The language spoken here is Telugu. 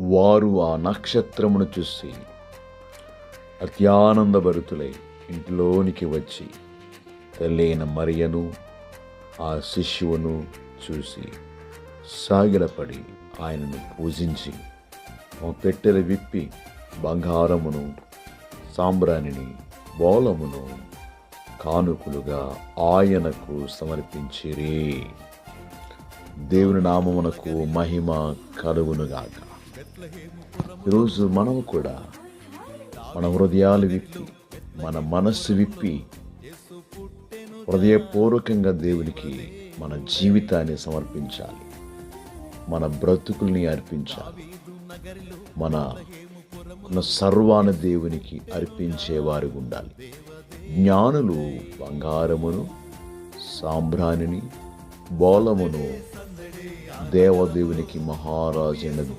వారు ఆ నక్షత్రమును చూసి అత్యానందభరితులై ఇంటిలోనికి వచ్చి తల్లైన మరియను ఆ శిష్యువును చూసి సాగిలపడి ఆయనను పూజించి ఆ పెట్టెలు విప్పి బంగారమును సాంబ్రాణిని బోలమును కానుకలుగా ఆయనకు సమర్పించిరి. దేవుని నామమునకు మహిమ కలుగునుగాక. ఈరోజు మనము కూడా మన హృదయాలు విప్పి మన మనస్సు విప్పి హృదయపూర్వకంగా దేవునికి మన జీవితాన్ని సమర్పించాలి. మన బ్రతుకుల్ని అర్పించాలి. మన ఉన్న సర్వాన దేవునికి అర్పించేవారు ఉండాలి. జ్ఞానులు బంగారమును సాంబ్రాణిని బోలమును దేవదేవునికి మహారాజైన